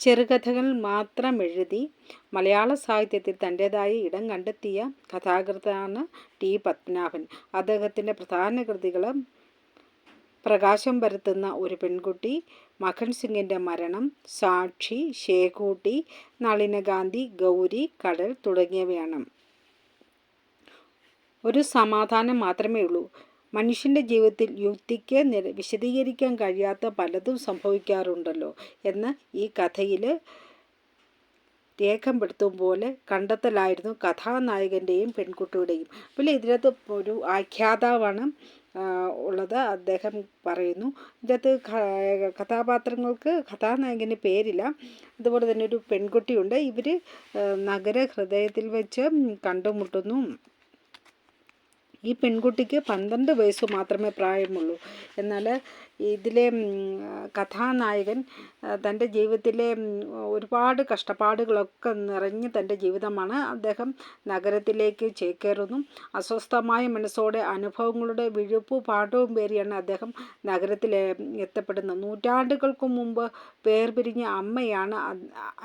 ചെറുകഥകൾ മാത്രം എഴുതി മലയാള സാഹിത്യത്തിൽ തന്റേതായ ഇടം കണ്ടെത്തിയ കഥാകൃത്താണ് ടി പത്മനാഭൻ. അദ്ദേഹത്തിന്റെ പ്രധാന കൃതികൾ പ്രകാശം പരത്തുന്ന ഒരു പെൺകുട്ടി മഖൻ സിംഗിന്റെ മരണം സാക്ഷി ശേഖൂട്ടി നളിനഗാന്ധി ഗൗരി കടൽ തുടങ്ങിയവയാണ്. ഒരു സമാധാനം മാത്രമേ ഉള്ളൂ മനുഷ്യന്റെ ജീവിതത്തിൽ യുക്തിക്ക് നിര വിശദീകരിക്കാൻ കഴിയാത്ത പലതും സംഭവിക്കാറുണ്ടല്ലോ എന്ന് ഈ കഥയിൽ രേഖപ്പെടുത്തും പോലെ കണ്ടെത്തലായിരുന്നു കഥാനായകന്റെയും പെൺകുട്ടിയുടെയും. പിന്നെ ഇതിനകത്ത് ഒരു ആഖ്യാതാവാണ് ഉള്ളത് അദ്ദേഹം പറയുന്നു. ഇതിനകത്ത് കഥാപാത്രങ്ങൾക്ക് കഥാനായകന് പേരില്ല. അതുപോലെ തന്നെ ഒരു പെൺകുട്ടിയുണ്ട്. ഇവർ നഗര ഹൃദയത്തിൽ വെച്ച് കണ്ടുമുട്ടുന്നു. ഈ പെൺകുട്ടിക്ക് പന്ത്രണ്ട് വയസ്സ് മാത്രമേ പ്രായമുള്ളൂ. എന്നാൽ ഇതിലെ കഥാനായകൻ തന്റെ ജീവിതത്തിലെ ഒരുപാട് കഷ്ടപ്പാടുകളൊക്കെ നിറഞ്ഞ് തന്റെ ജീവിതമാണ് അദ്ദേഹം നഗരത്തിലേക്ക് ചേക്കേറുന്നു. അസ്വസ്ഥമായ മനസ്സോടെ അനുഭവങ്ങളുടെ വിഴുപ്പ് പാഠവും പേറിയാണ് അദ്ദേഹം നഗരത്തിൽ എത്തപ്പെടുന്നത്. നൂറ്റാണ്ടുകൾക്ക് മുമ്പ് പേർ പിരിഞ്ഞ അമ്മയാണ്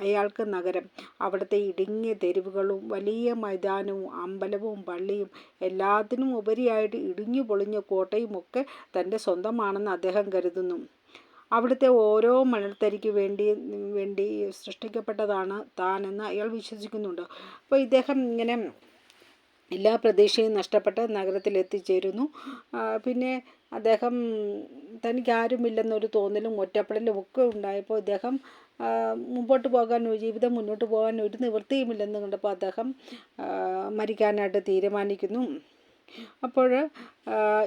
അയാൾക്ക് നഗരം. അവിടുത്തെ ഇടുങ്ങിയ തെരുവുകളും വലിയ മൈതാനവും അമ്പലവും പള്ളിയും എല്ലാത്തിനും ഉപരിയായിട്ട് ഇടിഞ്ഞു പൊളിഞ്ഞ കോട്ടയും ഒക്കെ തന്റെ സ്വന്തമാണെന്ന് അദ്ദേഹം അദ്ദേഹം കരുതുന്നു. അവിടുത്തെ ഓരോ മണൽത്തരിക്ക് വേണ്ടി വേണ്ടി സൃഷ്ടിക്കപ്പെട്ടതാണ് താനെന്ന് അയാൾ വിശ്വസിക്കുന്നുണ്ട്. അപ്പോൾ ഇദ്ദേഹം ഇങ്ങനെ എല്ലാ പ്രതീക്ഷയും നഷ്ടപ്പെട്ട് നഗരത്തിൽ എത്തിച്ചേരുന്നു പിന്നെ അദ്ദേഹം തനിക്ക് ആരുമില്ലെന്നൊരു തോന്നലും ഒറ്റപ്പെടലും ഒക്കെ ഉണ്ടായപ്പോൾ ഇദ്ദേഹം മുമ്പോട്ട് പോകാൻ ജീവിതം മുന്നോട്ട് പോകാൻ ഒരു നിവൃത്തിയുമില്ലെന്ന് കണ്ടപ്പോൾ അദ്ദേഹം മരിക്കാനായിട്ട് തീരുമാനിക്കുന്നു. അപ്പോൾ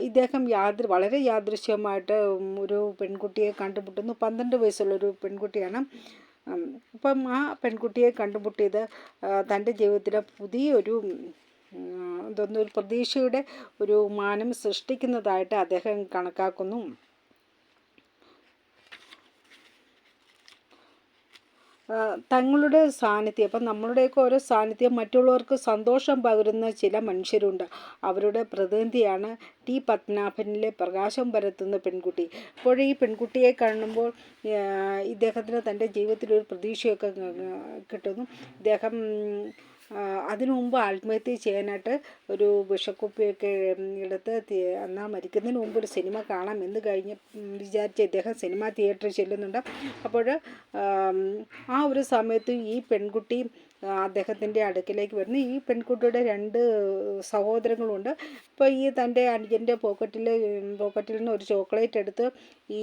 ഇദ്ദേഹം യാദൃ വളരെ യാദൃശ്യമായിട്ട് ഒരു പെൺകുട്ടിയെ കണ്ടുമുട്ടുന്നു. പന്ത്രണ്ട് വയസ്സുള്ളൊരു പെൺകുട്ടിയാണ്. അപ്പം ആ പെൺകുട്ടിയെ കണ്ടുമുട്ടിയത് തന്റെ ജീവിതത്തിലെ പുതിയൊരു എന്തോന്നൊരു പ്രതീക്ഷയുടെ ഒരു മാനം സൃഷ്ടിക്കുന്നതായിട്ട് അദ്ദേഹം കണക്കാക്കുന്നു. തങ്ങളുടെ സാന്നിധ്യം അപ്പം നമ്മളുടെയൊക്കെ ഓരോ സാന്നിധ്യം മറ്റുള്ളവർക്ക് സന്തോഷം പകരുന്ന ചില മനുഷ്യരുണ്ട്. അവരുടെ പ്രതിനിധിയാണ് ടി. പത്മനാഭനിലെ പ്രകാശം പരത്തുന്ന പെൺകുട്ടി. അപ്പോൾ ഈ പെൺകുട്ടിയെ കാണുമ്പോൾ ഇദ്ദേഹത്തിന് തന്റെ ജീവിതത്തിൽ ഒരു പ്രതീക്ഷയൊക്കെ കിട്ടുന്നു. ഇദ്ദേഹം അതിനു മുമ്പ് ആത്മഹത്യ ചെയ്യാനായിട്ട് ഒരു വിഷക്കുപ്പിയൊക്കെ എടുത്ത് എന്നാൽ മരിക്കുന്നതിന് മുമ്പ് ഒരു സിനിമ കാണാം എന്ന് കഴിഞ്ഞ് വിചാരിച്ച് ഇദ്ദേഹം സിനിമ തിയേറ്ററിൽ ചെല്ലുന്നുണ്ട്. അപ്പോൾ ആ ഒരു സമയത്ത് ഈ പെൺകുട്ടി അദ്ദേഹത്തിന്റെ അടുക്കിലേക്ക് വരുന്നു. ഈ പെൺകുട്ടിയുടെ രണ്ട് സഹോദരങ്ങളുണ്ട്. അപ്പോൾ ഈ തന്റെ അനുജന്റെ പോക്കറ്റിൽ പോക്കറ്റിൽ നിന്ന് ഒരു ചോക്ലേറ്റ് എടുത്ത് ഈ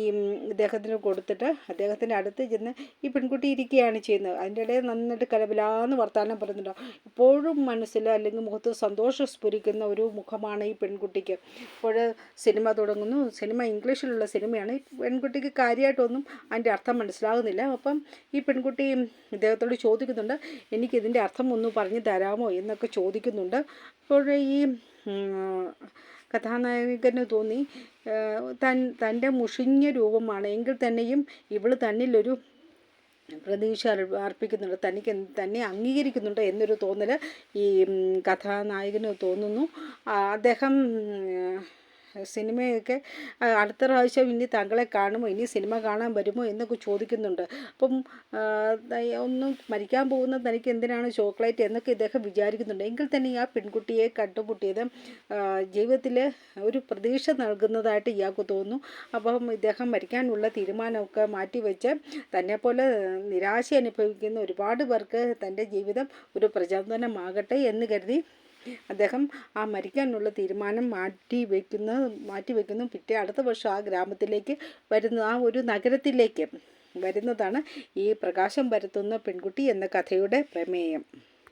ഇദ്ദേഹത്തിന് കൊടുത്തിട്ട് അദ്ദേഹത്തിന്റെ അടുത്ത് ചെന്ന് ഈ പെൺകുട്ടി ഇരിക്കുകയാണ് ചെയ്യുന്നത്. അതിന്റെ ഇടയിൽ നന്നായിട്ട് കലപിലാന്ന് വർത്താനം പറയുന്നുണ്ടോ. ഇപ്പോഴും മനസ്സിൽ അല്ലെങ്കിൽ മുഖത്ത് സന്തോഷം സ്ഫുരിക്കുന്ന ഒരു മുഖമാണ് ഈ പെൺകുട്ടിക്ക്. ഇപ്പോൾ സിനിമ തുടങ്ങുന്നു. സിനിമ ഇംഗ്ലീഷിലുള്ള സിനിമയാണ്. പെൺകുട്ടിക്ക് കാര്യമായിട്ടൊന്നും അതിന്റെ അർത്ഥം മനസ്സിലാകുന്നില്ല. അപ്പം ഈ പെൺകുട്ടി ഇദ്ദേഹത്തോട് ചോദിക്കുന്നുണ്ട് എനിക്ക് ഇതിന്റെ അർത്ഥം ഒന്ന് പറഞ്ഞു തരാമോ എന്നൊക്കെ ചോദിക്കുന്നുണ്ട്. അപ്പോൾ ഈ കഥാനായകന് തോന്നി തൻ തന്റെ മുഷിഞ്ഞ രൂപമാണ്. എങ്കിൽ തന്നെയും ഇവൾ തന്നിലൊരു പ്രതീക്ഷ അർപ്പിക്കുന്നുണ്ട്. തനിക്ക് തന്നെ അംഗീകരിക്കുന്നുണ്ട് എന്നൊരു തോന്നൽ ഈ കഥാനായകന് തോന്നുന്നു. അദ്ദേഹം സിനിമയൊക്കെ അടുത്ത പ്രാവശ്യം ഇനി താങ്കളെ കാണുമോ? ഇനി സിനിമ കാണാൻ വരുമോ? എന്നൊക്കെ ചോദിക്കുന്നുണ്ട്. അപ്പം ഒന്നും മരിക്കാൻ പോകുന്ന തനിക്ക് എന്തിനാണ് ചോക്ലേറ്റ് എന്നൊക്കെ ഇദ്ദേഹം വിചാരിക്കുന്നുണ്ട്. എങ്കിൽ തന്നെ ആ പെൺകുട്ടിയെ കണ്ടുമുട്ടിയത് ജീവിതത്തിൽ ഒരു പ്രതീക്ഷ നൽകുന്നതായിട്ട് ഇയാൾക്ക് തോന്നുന്നു. അപ്പം ഇദ്ദേഹം മരിക്കാനുള്ള തീരുമാനമൊക്കെ മാറ്റിവെച്ച് തന്നെപ്പോലെ നിരാശ അനുഭവിക്കുന്ന ഒരുപാട് പേർക്ക് തന്റെ ജീവിതം ഒരു പ്രചോദനമാകട്ടെ എന്ന് കരുതി അദ്ദേഹം ആ മരിക്കാനുള്ള തീരുമാനം മാറ്റി വയ്ക്കുന്ന മാറ്റി വയ്ക്കുന്നു പിറ്റേ അടുത്ത വർഷം ആ ഗ്രാമത്തിലേക്ക് വരുന്ന ആ ഒരു നഗരത്തിലേക്ക് വരുന്നതാണ് ഈ പ്രകാശം പരത്തുന്ന പെൺകുട്ടി എന്ന കഥയുടെ പ്രമേയം.